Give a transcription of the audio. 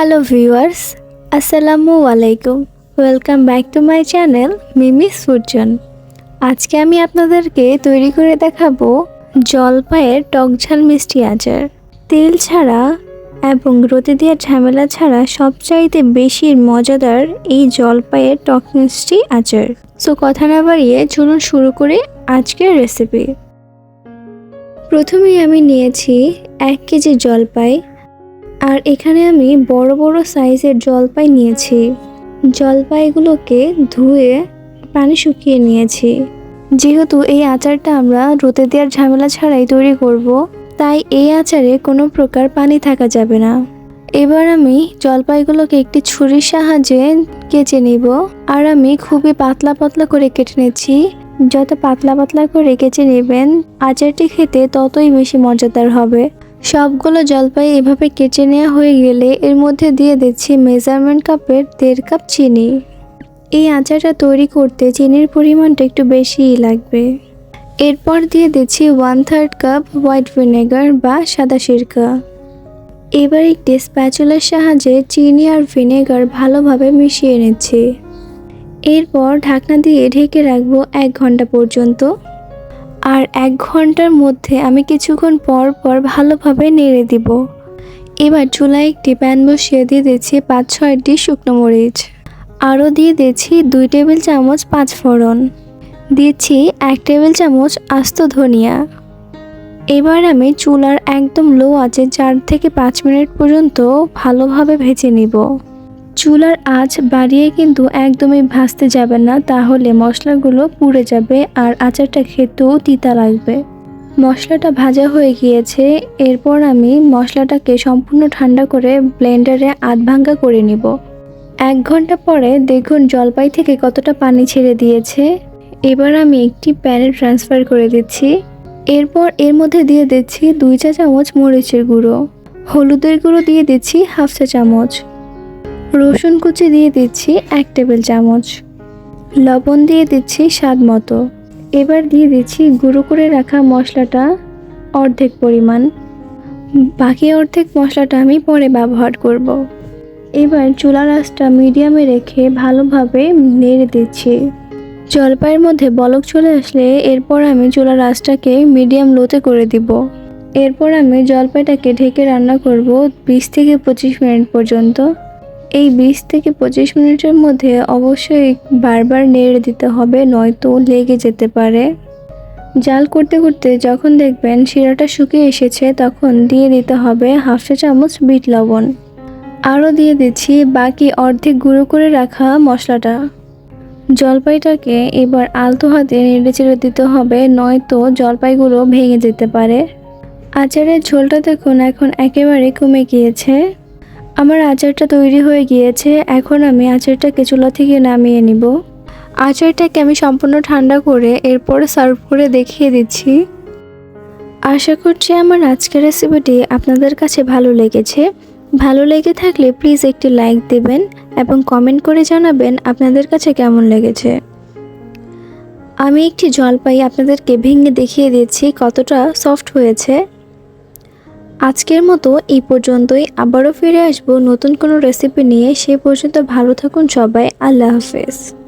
Hello viewers আসসালামু আলাইকুম welcome back to my channel Mimi Surjan আজকে আমি আপনাদেরকে তৈরি করে দেখাবো জলপাইয়ের টকঝাল মিষ্টি আচার। তেল ছাড়া এবং রোদে দেওয়ার ঝামেলা ছাড়া সবচাইতে বেশি মজাদার এই জলপাইয়ের টক মিষ্টি আচার। সো কথা না বাড়িয়ে চলুন শুরু করে আজকের রেসিপি প্রথমেই আমি নিয়েছি এক কেজি জলপাই আর এখানে আমি বড় বড় সাইজের জলপাই নিয়েছি। জলপাইগুলোকে ধুয়ে পানি শুকিয়ে নিয়েছি। যেহেতু এই আচারটা আমরা রোদে দেওয়ার ঝামেলা ছাড়াই তৈরি করব, তাই এই আচারে কোনো প্রকার পানি থাকা যাবে না। এবার আমি জলপাইগুলোকে একটি ছুরির সাহায্যে কেচে নিব। আর আমি খুবই পাতলা পাতলা করে কেটে নিচ্ছি। যত পাতলা পাতলা করে কেচে নেবেন, আচারটি খেতে ততই বেশি মজাদার হবে। সবগুলো জলপাই এভাবে কেটে নেওয়া হয়ে গেলে এর মধ্যে দিয়ে দিচ্ছি মেজারমেন্ট কাপের দেড় কাপ চিনি। এই আচারটা তৈরি করতে চিনির পরিমাণটা একটু বেশিই লাগবে। এরপর দিয়ে দিচ্ছি one third cup white vinegar বা সাদা সিরকা। এবার একটি স্প্যাচুলার সাহায্যে চিনি আর ভিনেগার ভালোভাবে মিশিয়ে নিচ্ছি। এরপর ঢাকনা দিয়ে ঢেকে রাখব এক ঘণ্টা পর্যন্ত। আর এক ঘণ্টার মধ্যে আমি কিছুক্ষণ পর পর ভালোভাবে নেড়ে দিব। এবার চুলায় একটি প্যান বসিয়ে দিয়ে দিচ্ছি পাঁচ ছয়টি শুকনো মরিচ। আরও দিয়ে দিচ্ছি দুই টেবিল চামচ পাঁচ ফোড়ন। দিচ্ছি এক টেবিল চামচ আস্ত ধনিয়া। এবার আমি চুলার একদম লো আছে চার থেকে পাঁচ মিনিট পর্যন্ত ভালোভাবে ভেজে নিব। চুলার আঁচ বাড়িয়ে কিন্তু একদমই ভাজতে যাবে না, তাহলে মশলাগুলো পুড়ে যাবে আর আচারটা খেতেও তিতা লাগবে। মশলাটা ভাজা হয়ে গিয়েছে, এরপর আমি মশলাটাকে সম্পূর্ণ ঠান্ডা করে ব্লেন্ডারে আধ ভাঙ্গা করে নিব। এক ঘণ্টা পরে দেখুন জলপাই থেকে কতটা পানি ছেড়ে দিয়েছে। এবার আমি একটি প্যানে ট্রান্সফার করে দিচ্ছি। এরপর এর মধ্যে দিয়ে দিচ্ছি দুই চা চামচ মরিচের গুঁড়ো। হলুদের গুঁড়ো দিয়ে দিচ্ছি হাফ চা চামচ। রসুন কুচি দিয়ে দিচ্ছি এক টেবিল চামচ। লবণ দিয়ে দিচ্ছি স্বাদ মতো। এবার দিয়ে দিচ্ছি গুঁড়ো করে রাখা মশলাটা অর্ধেক পরিমাণ। বাকি অর্ধেক মশলাটা আমি পরে ব্যবহার করব। এবার চুলা রাসটা মিডিয়ামে রেখে ভালোভাবে নেড়ে দিচ্ছি। জলপাইয়ের মধ্যে বলক চলে আসলে এরপর আমি চুলা রাসটাকে মিডিয়াম লোতে করে দিব। এরপর আমি জলপাইটাকে ঢেকে রান্না করব বিশ থেকে পঁচিশ মিনিট পর্যন্ত। এই বিশ থেকে পঁচিশ মিনিটের মধ্যে অবশ্যই বারবার নেড়ে দিতে হবে, নয়তো লেগে যেতে পারে। জাল করতে করতে যখন দেখবেন শিরাটা শুকিয়ে এসেছে, তখন দিয়ে দিতে হবে হাফ চা চামচ বিট লবণ। আরও দিয়ে দিচ্ছি বাকি অর্ধেক গুঁড়ো করে রাখা মশলাটা। জলপাইটাকে এবার আলতো হাতে নেড়ে চেড়ে দিতে হবে, নয়তো জলপাইগুলো ভেঙে যেতে পারে। আচারের ঝোলটা দেখুন, এখন একেবারে কমে গিয়েছে। আমার আচারটা তৈরি হয়ে গিয়েছে, এখন আমি আচারটাকে চুলা থেকে নামিয়ে নিব। আচারটাকে আমি সম্পূর্ণ ঠান্ডা করে এরপর সার্ভ করে দেখিয়ে দিচ্ছি। আশা করছি আমার আজকের রেসিপিটি আপনাদের কাছে ভালো লেগেছে। ভালো লেগে থাকলে প্লিজ একটি লাইক দেবেন এবং কমেন্ট করে জানাবেন আপনাদের কাছে কেমন লেগেছে। আমি একটি জলপাই আপনাদেরকে ভেঙে দেখিয়ে দিচ্ছি কতটা সফট হয়েছে। আজকের মতো এই পর্যন্তই। আবারও ফিরে আসব নতুন কোনো রেসিপি নিয়ে। সে পর্যন্ত ভালো থাকুন সবাই। আল্লাহ হাফেজ।